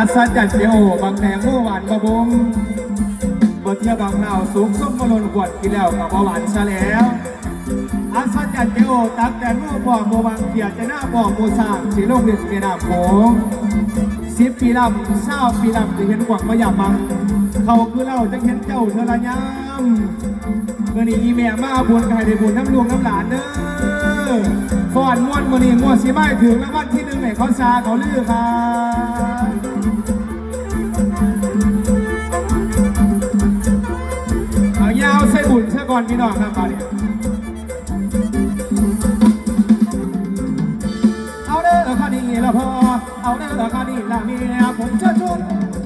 อัศจรรย์เดียวบางแหงโมหวานบะบงบทเทียบบางเน่าสูงส้มมลนกวดกินแล้วกับหวานซะแล้วอัศจรรย์เดียวตักแต่โม่บ่อโมบางเกียรติหน้าบ่อโมสร้างสีโลกเด็ดเมียนาโขงสิบปีลำเศร้าปีลำจะเห็นกวักมาหยาบมังเขาคือเราจะเห็นเจ้าเธอละยำเมื่อนี้อีแม่มาบุญไก่ได้บุญน้ำลวงน้ำหลานเด้อฟอนม้วนเมื่อนี้ม้วนสีไม้ถึงแล้ววันที่หนึ่งไหนเขาซาเขาลือครับ อนพี่น้องครับตอนนี้เอาเด้อคดีละพอเอาเด้อคดีละเมียผมเชิญชวน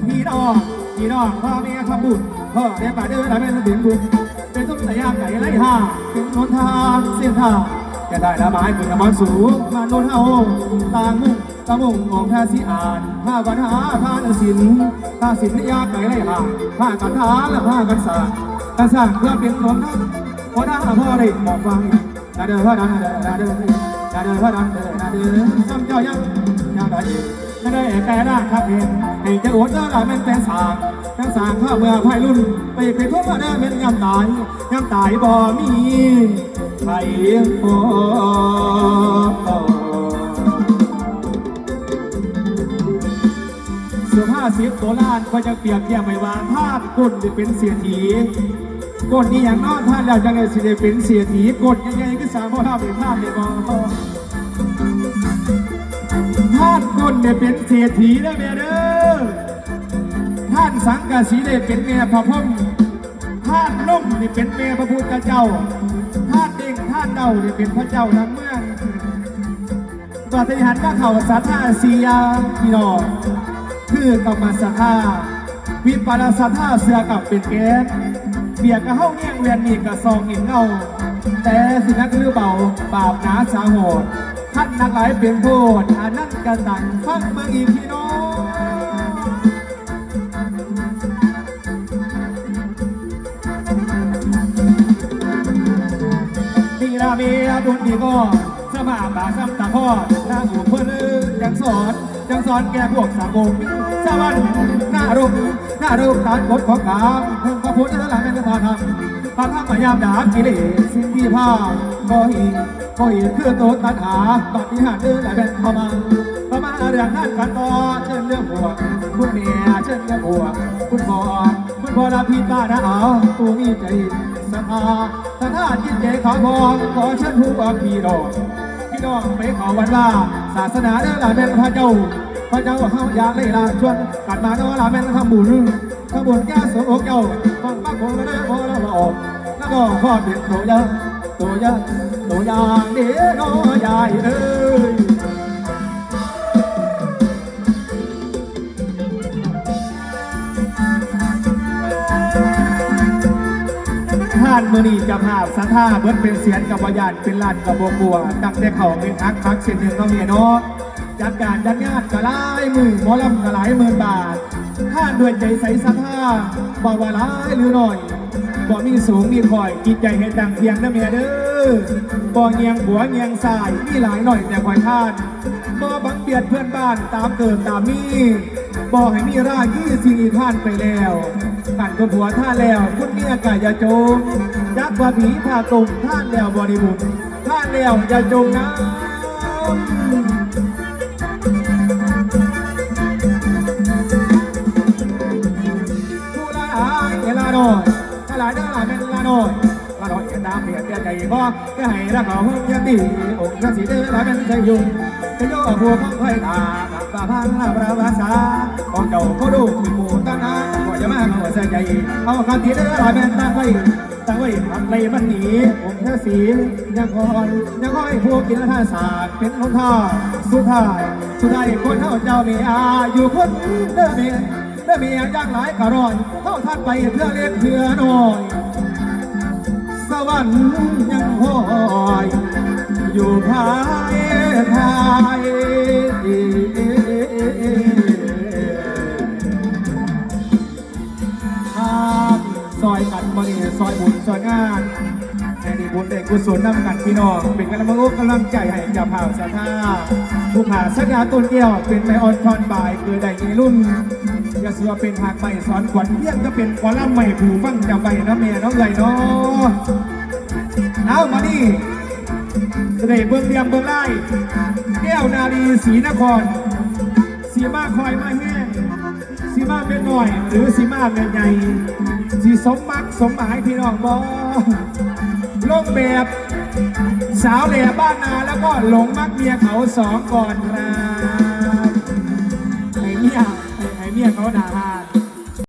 พี่น้องพี่น้องพ่อเมียทำบุญพ่อเด้ป่าเด้อละเป็นเป็นบุญเป็นต้นสายามไก่ไล่ห่าเป็นนนทางเส้นทางแกได้ละไม้คุณละมันสูงมาโนนเอาต่างมุ่งตะมุ่งมองแค่สีอ่านผ้ากันหาผ้าศิลป์ผ้าศิลยาไก่ไล่ห่าผ้ากันหาและผ้ากันสา กันสร้างเพื่อเป็นหนทางพอได้พ่อได้บอกฟังนาเด้อนาเด้อนาเด้อนาเดินพระดันเดินนาเดินซ้ำเจ้ายังยังได้นาได้แก่ร่างครับเห็นให้เจ้าอดเด้อละมันเป็นแต่สางทั้งสางข้าเมื่อไพ่รุ่น ไปไปทั่วมาได้เป็นยำตายยำตายบ่มีใครพอ สุภาษิตโบราณก็จะเปรียบเทียบไว้ว่าธาตุกุนจะเป็นเสียทีกดนี่อย่างนอกท่านแล้วจะได้สิได้เป็นเสียทีกดยังไงก็สามารถทำเป็นภาพได้บ่ท่านก้นเนี่ยเป็นเศรษฐีนะเมียเด้อท่านสังกะสีเนี่ยเป็นเมียพระพรหมท่านนุ่มนี่เป็นเมียพระพุทธเจ้าท่านเด้งท่านเดาเนี่ยเป็นพระเจ้าทั้งเมืองปฏิหารก็เข่าสัทธาสียาพี่น้อง คือกรรมสัทธาวิปารสัทธาเสือกับเป็นแก๊สเบียกกระเฮ้าเงี้ยงเวียนนี่กระซองเหินเงาแต่สินักลือเบาบาปหนาสาโหดท่านนักหลายเป็นโทษอานั่นกันตังฟังเมืองอีกพี่น้องมีราเมียบุญดีก็ มาบาซ้ำตาพ่อนางอยู่เพื่อนยังสอนยังสอนแกพวกสังคมสวรรค์หน้ารุกหน้ารุกตานกฎของกามเพิ่งพระพุทธเจ้าหลังเป็นพระธรรมพระธรรมพยายามด่ากิเลสสิ่งที่พาก็อีกก็อีกคือตัวตัณหาปฏิหารเดินและเป็นเข้ามาเข้ามาเรื่องนั้นกันต่อเชิญเรื่องหัวคุณเมียเชิญเรื่องหัวคุณพ่อคุณพ่อลาพีตาดาเอาตูมีใจศรัทธาถ้าท่าจิตใจขอพรขอเชิญผู้ว่าพี่น้องพี่ น้องไปขอวันว่า ศาสนาเด้อลาเป็นพระเจ้า พระเจ้าเฮาอยากได้ลาชวนกันมาเด้อลาเป็นทำบุญทำบุญแก้โศกเจ้าฟังปักของแล้วนะพอเราออกแล้วก็พ่อเด็กโตยะโตยะโตยางเด้อน้อยายเอ้ยานมือนีจะภาพสัทธาเบิดเป็นเสียนกับวายานเป็นลานกับบัวบัวตั้งแต่เขาเป็นอักคักเสียนหนึ่งเขาเมียเนาะจัดการจัดงานกะลายมื่นหมอลำกะหลายหมื่นบาทท่านด้วยใจใสสัทธาบอกว่าหลายหรือหน่อยบ่มีสูงมีคอยจิตใจเห็นดังเทียงนะเมียเด้อบ่เงียงหัวเงียงสายมีหลายหน่อยแต่คอยท่านบ่บังเบียดเพื่อนบ้านตามเกิดตามมีบ่ให้มีรายี่สิ่งอีท่านไปแล้ว ท่านก็ผัวท่าแล้วคุณเมียกะอย่าจมยักษ์ว่าผีพาตุ่มท่านแล้วบริบูรณ์ท่านแล้วอย่าจงนะผู้ละหายเอลาโนยถ้าหลายได้หลายเป็นลาโน น้ำเปียกเปียกใจบ่ก็ให้รักเขาหุ่นยันดีองค์กสีเด้อหลาเป็นใจยุ่งจะโยกหัวของไฟตาตาพังลาประภาษาของเจ้าเขาดูมีหมู่ตั้งนาก็จะมาเอาใส่ใจเอาคำที่เด้อหลาเป็นตั้งไว้ตั้งไว้ทำไรมันหนีองค์แค่สียังคอยยังคอยพวกกินท่าศาสตร์เป็นคนท่าสุดท้ายสุดท้ายคนเท่าเจ้ามีอาอยู่คนเด้อเมียเมื่อมีอย่างหลายกระรอยเข้าท่านไปเพื่อเลี้ยงเพื่อน้อย วรรค์ยังคอยอยู่ภายภายทางซอยกันบริซอยบุญซอยงานในดินบุญได้กุศลนำกันพี่น้องเป็นกำลังอกกำลังใจให้เจ้าภาพสถาผู้ขาสัญญาต้นแก้วเป็นไปออนทอนบ่ายเกิดได้ในรุ่น อย่าเสือเป็นหากใหม่สอนขวัญเพียงก็เป็นขอล่ำใหม่ผู้ฟังจำใบนะเมียน้องใหญ่เนาะเอามานี่จะได้เบื้องเดียมเบื้องไล่แก้วนาลีศรีนครสีมาคอยมาแห้งสีมาเป็นหน่อย หรือสีมาเป็นใหญ่สีสมมักสมหมายพี่น้องบอลงแบบสาวแหล่บ้านนาแล้วก็หลงมักเมียเขาสองก่อนครับไอ้เมีย เมียเขาด่าทาน